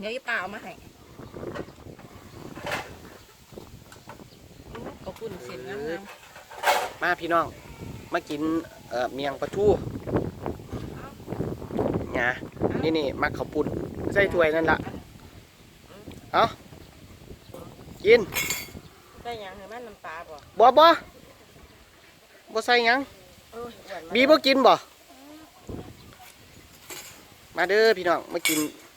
เดี๋ยวอีป้าเอามาให้ขอบคุณเสียงงามมาพี่น้อง มากินเอ่อเมียงปลาทูงานี่นี่มักข้าวปุ้นใส่ถ้วยนั่นละเอากินๆได้หยังให้มันน้ำตาบ่บ่บ่บ่ใส่หยังเอออ้วนมาบีบ่กินบ่มาเด้อพี่น้องมากินมีหยัง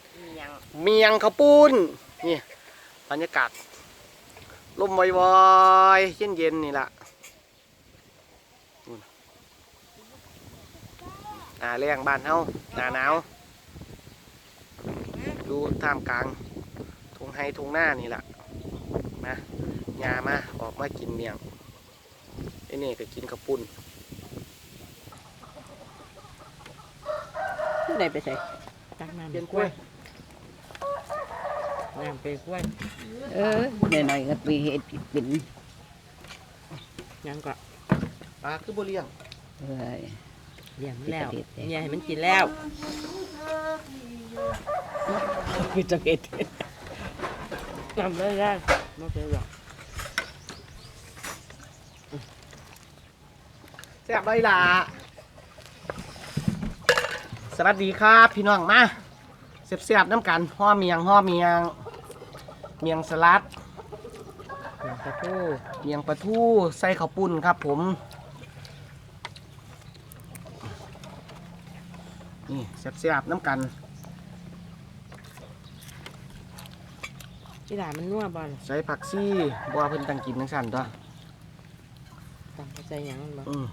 เมียงข้าวปุ้นนี่บรรยากาศลมวอยๆเย็นๆนี่ล่ะนู่นหน้าแรงบ้านเฮาหน้าหนาวดูท่ามกลางทงไฮทงหน้านี่ล่ะนะยามาออกมากินเมียงไอ้นี่ก็กินข้าวปุ้นได้ไปใส่ตักน้ำเปลี่ยนกล้วย น้ำเป็นกล้วยเออหน่อยๆก็ปีเฮ็ดเป็นยังก็ปลาคือบ่เลี้ยงเอ้ยเลี้ยงมันแล้วปิดประเทศเลยเนี่ยให้มันกินแล้วคือจะเก็ดทำได้ได้ไม่เป็นหรอกแซ่บเลยล่ะสวัสดีครับ พี่น้องมาเสียบๆน้ำกันห่อเมียงห่อเมียง เมียงสลัดเลี้ยงกระทูเมียงปลาทูใส่ข้าวปุ้นครับผม นี่เสียบๆน้ำกันที่หลานมันนัวบอลใส่ผักซี่บัวเพิ่นตั้งกินทั้งสันตัวตำกระใจหยังมันบ่อืม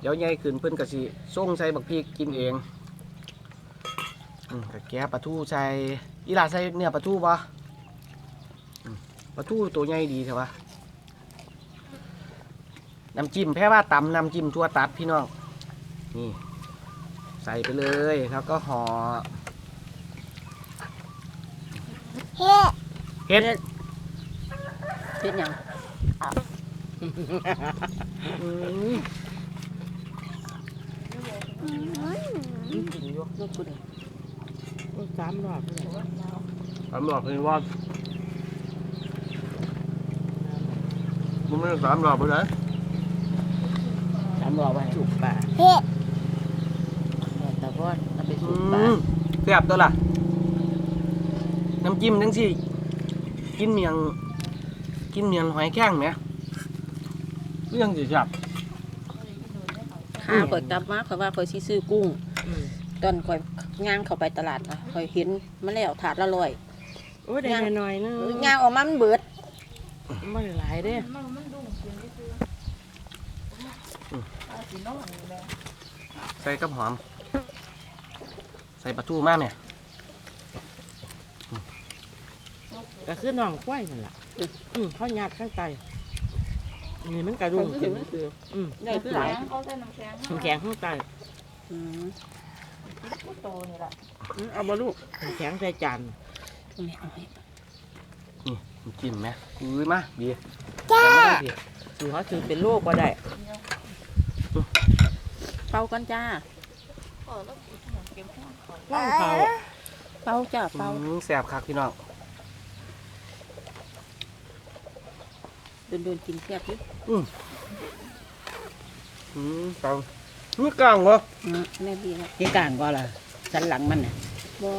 เดี๋ยวใหญ่ขึ้นเพิ่นกะสิส่งใส่บักพริกกินเองอืมกะแกะปลาทูใส่อีหลาใส่เนื้อปลาทูบ่อืม ปลาทูตัวใหญ่ดีใช่ปะน้ำจิ้มแพ้ว่าตำน้ำจิ้มทั่วตัดพี่น้อง นี่ ใส่ไปเลยแล้วก็ห่อเฮ็ดเฮ็ดหยังอืมกินอยู่ลูกกูเด้โอ้ยสามรอบเลยสามรอบเลยว่า มันไม่สามรอบเลยสามรอบไปจุกปลาเฮ็ดแต่พ่อเอาไปสูบปลาแซ่บตัวล่ะ น้ำจิ้มทั้งสี่ กินเมียง กินเมียงหอยแข้งไหมเรื่องสิครับขาข่อยกลับมาข่อยว่าข่อยสิซื้อกุ้งอืมตอนข่อยย่างเข้าไปตลาดนะข่อยเห็นมาแล้วถาดละร้อยโอ้ยได้หน่อยๆนึงย่างออกมามันเบิด ไม่ได้หลายเด้ใส่กับหอม ใส่ปลาทูมากเนี่ยก็คือน้องกล้วยนั่นแหละอืมเขาหยาดข้างใต้นี่มันกระดุมกินคืออืมได้คือหลายน้ำแข็งข้างใต้อืมอืมเอาบลูกน้ำแข็งใส่จานนี่เอาให้นี่น้ำ จิ้มไหมอุ้ยมาเบียร์จ้าคือเขาถือเป็นโรคก็ได้เป่ากันจ้าว่างเขาเป่าจ้าเป่าแซ่บคักพี่น้องเดินเดินๆกินแซ่บอยู่อืมเปล่านี่กลางเหรออืมแม่ดีนะที่กลางก็ล่ะสันหลังมันน่ะบ่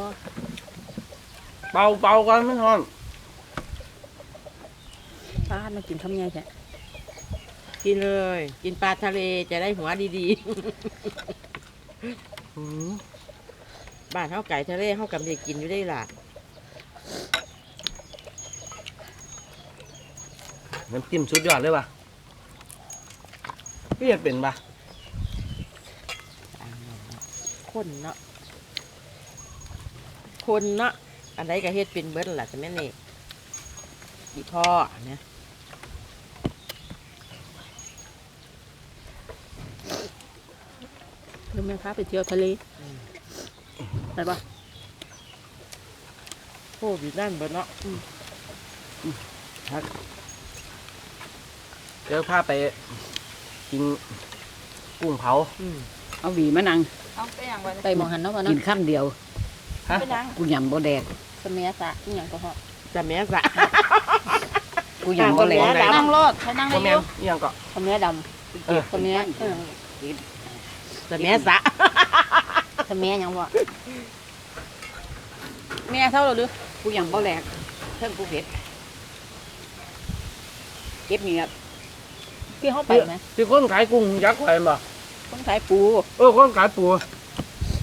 เป่าเป่ากันไม่ทอนป้าด มากินคำใหญ่แท้กินเลย กินปลาทะเลจะได้หัวดีอืมๆบ้านเขาไก่ทะเลเขากำลังกินอยู่ได้ล่ะน้ำจิ้มสุดยอดเลยว่ะพี่เห็ดเป็นปะคนเนาะคนเนาะอันใดก็เฮ็ดเป็นเบิดล่ะแต่แม่นี่ดีพ่อเนี่ย เพิ่น แม่พาไปเที่ยวทะเลไปบ่โควิดนั่นเบิดเนาะเดี๋ยวพาไปกินกุ้งเผาอืมเอาหวีมานั่งไปหมองหันเนาะบ่กิเนาะนข้ามเดียวฮะกูยำบ่แดกสมัยสะอีหยังก็เหาะจะแม่สะกูยังบ่แหลแม่กดำนั่งรถเขานั่งบ่ได้อแม่นยู่อีหยังก็สมัยดเออำสมัย เออจะแม่สะสมัยหยังบ่แม่เท่าเราดูกูยังบ่แหลกเพิ่งกูเผ็ดเก็บเงียบพี่เขาไปไหมที่คนขายกุ้งยักษ์ไว้บ่ต้องขายปู เออคนขายปู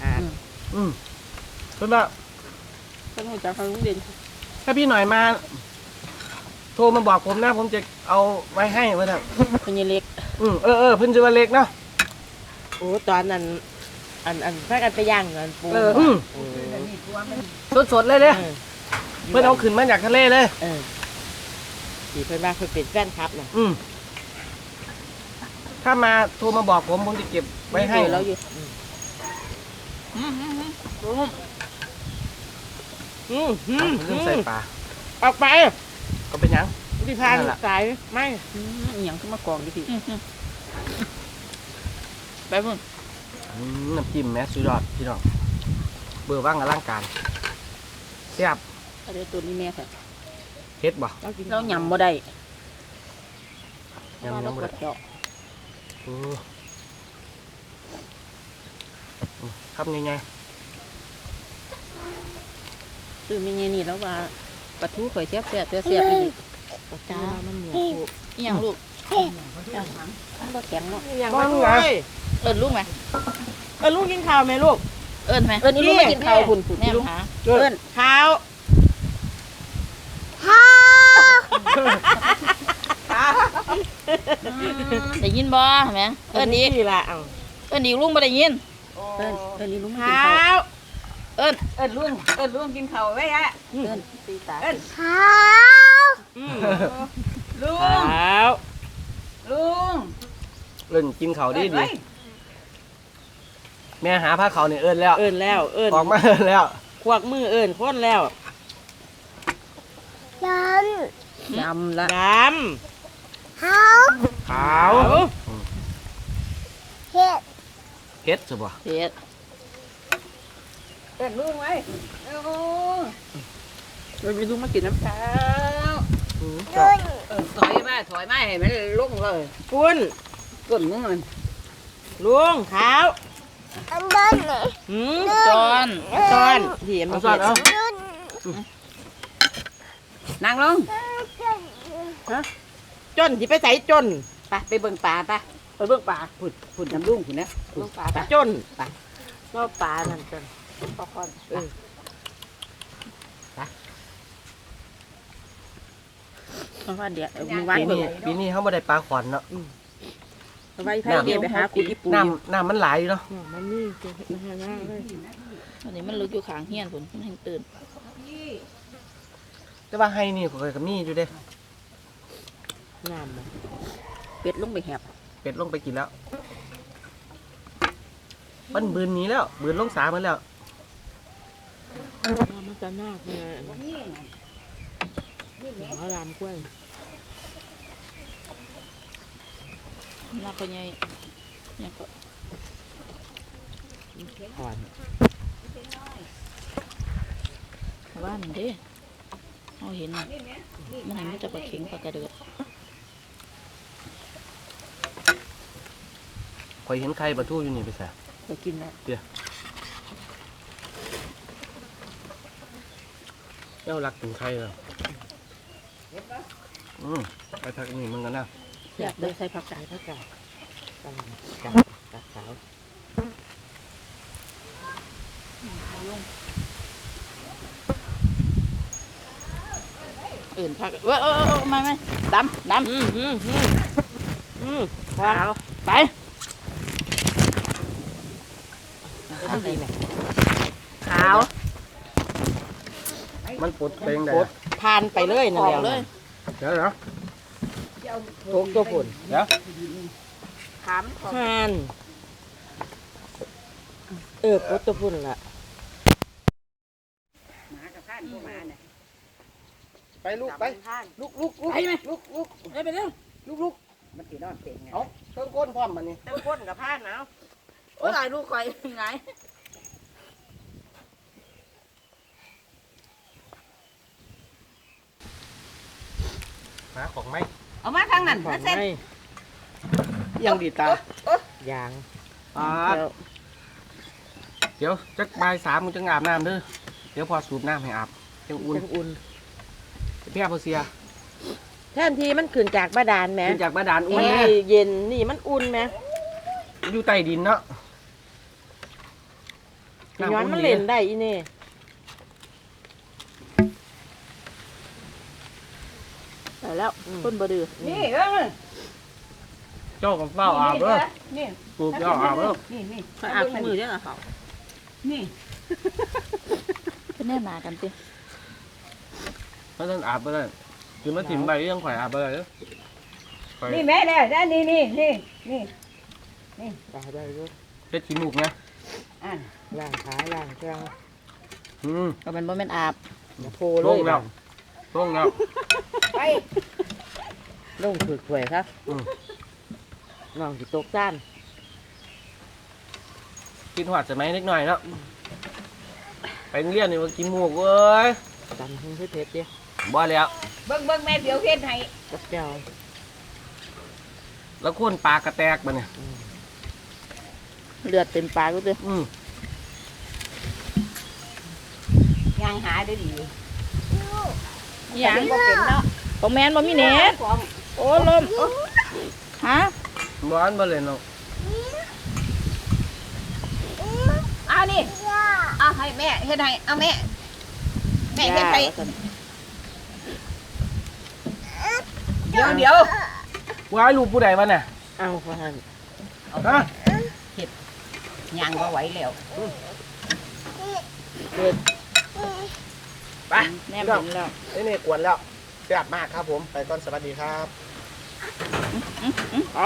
อ่าอืมเพิ่นว่าต้องรู้จักทางลุงเด่นถ้าพี่หน่อยมา โทรมาบอกผมนะ ผมจะเอาไว้ให้ว่าซั่นเป็นยายเล็ก อืมเออเออเพิ่นชื่อว่าเล็กเนาะ โอ้ตอนนั้นอันอันพากันไปย่างเงินปูเอออืมโอ้สดๆเลยเด้เออเพิ่นเอาขึ้นมาจากทะเลเลย เออสีเพิ่นว่าเพิ่นเป็นแฟนคลับน่ะอืมถ้ามาโทรมาบอกผมผมจะเก็บไว้ให้เจอแล้วอยู่อืมอืมเรื่องใส่ปลาออกไปก็เป็นหยังที่พานนั่นล่ะสายไม่อืมอีหยังขึ้นมากองอยู่พี่ ไปพุ่นอืมน้ำจิ้มแม่สุดยอดพี่น้องเบอร์ว่างอลังการแซ่บอะไรตัวนี้แม่ค่ะเฮ็ดบ่เรากินเรายำบ่ได้ยำยำบ่ได้เจาะโอ้อืมครับไงคือไม่ไงนี่แล้วว่าปลาทูข่อยเสียบเสียบเสียบเสียบอีกจ้ามันเหนียวอีหยังลูกมันบ่แข็งเนาะอย่างมันเลย เอิ้นลูกไหมเออลูกกินข้าวไหมลูก เอิ้นไหมเอิ้นนี่ลูกมากินข้าวพุ่นพุ่นแนมลูกหาๆเอิ้เอิ้นนข้าวได้ยินบ่เห็นไหมเอิ้นอีกนี่ละเอาเอิ้นอีกลุงบ่ได้ยิน เอิ้นเอิ้นนี่ลูกมากินข้าข้าววเอิ้นเอิ้นลุงเอิ้นลุงกินข้าวไว้อะเอิ้นตีตาอืมลุข้าวลุงเอิ้นกินข้าวดีดี แม่หาผ้าเขาวเนี่ยเอิ้นแล้วเอิญแล้ว เอิญออกมาเอิ้นแล้ว ควักมือเอิญค้นแล้วยำละดขาวำขาวเฮ็ดสิบ่เผ็ดเอิ้นลูกไว้เอิ้นมีลูกมากินน้ำตาอืมครับเออถอยมาถอยมาให้มันลงเลยปุ้นก้นมึงมันลุงขาว หืมจอนตอนเหียมเอาเขีซะยนเอานั่งลงจนที่ไปใส่จนไปไปเบิ่งปลาไปไปเบิ่งปลาผุดผุดน้ำลุงผุดนะเบิ่งปลาจนปลาก็ปลานั่นจนปลาคอนเออเพราะว่าเดี๋ยวเอามึงไว้ปีเบิ่งนี้ปีนี้เขาบ่ได้ปลาขวัญเนาะเอา ไว้ให้เดี๋ยวไปหาคุณญี่ปุ่นน้ำน้ำมันไหลายอยู่เนาะเนี่ยมันนี่จะนะฮะนะเลยอันนี้มันลึกอยู่ข้างเฮียนผุดมันให้ตื่นแต่ว่าให้นี่ข่อยก็มีอยู่เด้น้ำมันเป็ดลงไปแหบเป็ดลงไปกินแล้วมันบืนหนี้แล้วบืนลงสามันแล้วน้ำมันจะน่าเลยหมอรามกล้วย น่าก็ใหญ่ยังก็อ่อนว่ามันเด้เอาเห็นน่ะมันไหนมันจะปลาเข็งปลากระเดือดข่อยเห็นไข่ปลาทูอยู่นี่ไปแซ่ไปกินแล้วเจ้ารักถึงไข่แล้วอืมไปทักนี่มึงกันนะ อยากได้ใส่ผักกาดพระกาศกำลังจับจับสาวอื่นพักเว้ยเออเออมาไหมดำดอืมอืมอืมอืมขาวไปทำดีไหมขาว มันปลดเพลงได้พานไปเลยนั่นอแหอกเลยเดี๋ยวเหรอ โตกตัวผลเดี๋ขามขานเออโตกตัวผลล่ะหมากับข้านมาเนี่ยไปลูกไปลูกลูกลูกไปไหม ลูกลูกเอ้ยไปเร็วลูกลูกมันตีนอนเป็นไงเอาเครื่ก้นพร้อมมันนี่เติมก้นกับผ้านเอาโอ้ยลูกไข่ไงหาของไหม เอามาทางนั้นของมาเส้นไม่ยังดีตายางปาดเดี๋ยวจักบ่ายสามมึงจะอาบน้ำเด้อเดี๋ยวพอสูบน้ำให้อาบยังอุ่นจังอุ่นพี่อาบเสียแทนทีมันขึ้นจากบาดาลแหมขึ้นจากบาดาลอุ่นนี่แน่เย็นนี่มันอุ่นไหมอยู่ใต้ดินเนาะย้อนมันเล่นได้อีนี่ แต่แล้วคนบ่ดื้อนี่เออเจ้ากับเฝ้าอาบเด้อนี่สูบเจ้าอาบเด้อนี่นี่อาบมือเนี่ยเหรอเขานี่เป็นแน่หนากันติเพราะฉะนั้นอาบไปเลยคือมาถิ่มใบยังข่อยอาบไปเลยเด้อข่อยนี่แม่แล้วด้านนี่นี่นี่นี่ได้ได้ด้วยเฮ็ดขี้มูกนะอะล่างขาล่างแข้งอืมก็เป็นบ่แม่นอาบอย่าโพเลลยงแล้ว ลงแล้วไปลงถือถ้วยครับอืมน้องสิตกจ้านกินหอดสมัยนิดหน่อยเนาะไปโรงเรียนนี่ว่ากินหมูกเว้ยจำให้เผ็ดๆดิบ่แล้วเบิ่งเบิ่งแม่เดี๋ยวเฮ็ดให้กับแก้วแล้วคนปลากระแตกมาเนี่ยเลือดเต็มปากกูติอืมย่างหาได้ดีอ หยังบ่เป็นเนาะของแม่นบ่มีเน็ตของโอ้ลมฮะบ้านบ่เลยเนาะเอานี่เอาให้แม่เฮ็ดให้เอาแม่แม่เฮ็ดให้ย่าว่าซั่นเดี๋ยวเดี๋ยวว่าให้ลูกผู้ใดวะเนี่ยเอาพ่อท่านฮะย่างบ่ไหวแล้ว ไปแนมเห็นแล้วนี่นี่กวนแล้วแซ่บมากครับผม ไปก่อนสวัสดีครับ อ๋อ